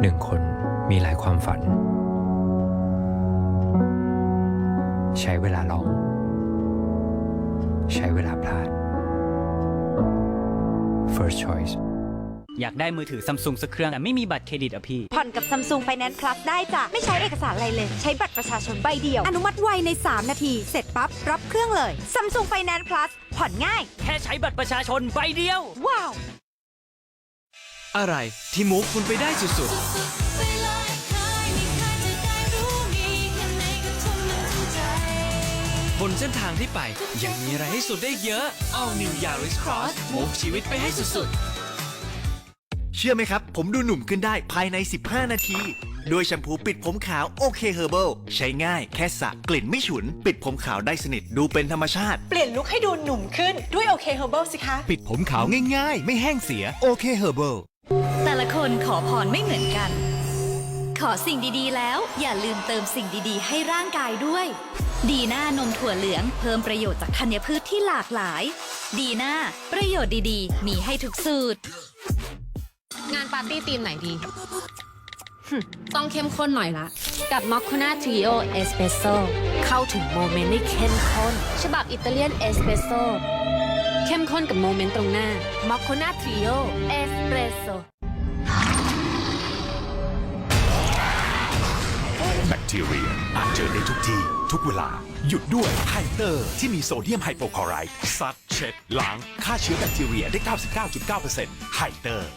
หนึ่งคนมีหลายความฝัน ใช้เวลาลอง ใช้เวลาพลาด first choice อยากได้มือถือซัมซุงสักเครื่องแต่ไม่มีบัตรเครดิตอะพี่ ผ่อนกับ Samsung Finance Plus ได้จ้ะ ไม่ใช้เอกสารอะไรเลย ใช้บัตรประชาชนใบเดียว อนุมัติไวใน 3 นาที เสร็จปั๊บ รับเครื่องเลย Samsung Finance Plus ผ่อนง่าย แค่ใช้บัตรประชาชนใบเดียว ว้าว อะไรที่มูฟคุณไปได้สุดไปเลยคายมีใครจะได้รู้มีแค่ไหนก็ทำมันทั้งใจๆบนเส้นทางที่ไปยังมีอะไรให้สุดได้เยอะ All New Yaris Cross มูฟชีวิตไปให้สุดเชื่อไหมครับ ผมดูหนุ่มขึ้นได้ภายใน 15 นาทีด้วยแชมพูปิดผมขาวโอเคเฮอร์เบิลใช้ง่ายแค่สระกลิ่นไม่ฉุน ปิดผมขาวได้สนิทดูเป็นธรรมชาติ เปลี่ยนลุคให้ดูหนุ่มขึ้นด้วยโอเคเฮอร์เบิลสิคะ ปิดผมขาวง่ายๆ ไม่แห้งเสียโอเคเฮอร์เบิลแต่ละ คนขอพรไม่เหมือนกัน ขอสิ่งดีๆแล้วอย่าลืมเติมสิ่งดีๆ ให้ร่างกายด้วย ดีหน้านมถั่วเหลืองเพิ่มประโยชน์จากธัญพืชที่หลากหลาย ดีหน้าประโยชน์ดีๆ มีให้ทุกสูตร งานปาร์ตี้ธีมไหนดี ต้องเข้มข้นหน่อยละ กับมอคคูน่าทริโอเอสเปรสโซเข้าถึงโมเมนต์ได้เข้มข้น ฉบับอิตาเลียนเอสเปรสโซเข้มข้นกับโมเมนต์ตรงหน้ามอคคูน่าทริโอเอสเปรสโซ คทีเรียอาจเจอได้ทุกที่ ทุกเวลา หยุดด้วยไฮเตอร์ ที่มีโซเดียมไฮโปคลอไรด์ซัดเช็ดล้างฆ่าเชื้อแบคทีเรียได้ 99.9%ไฮเตอร์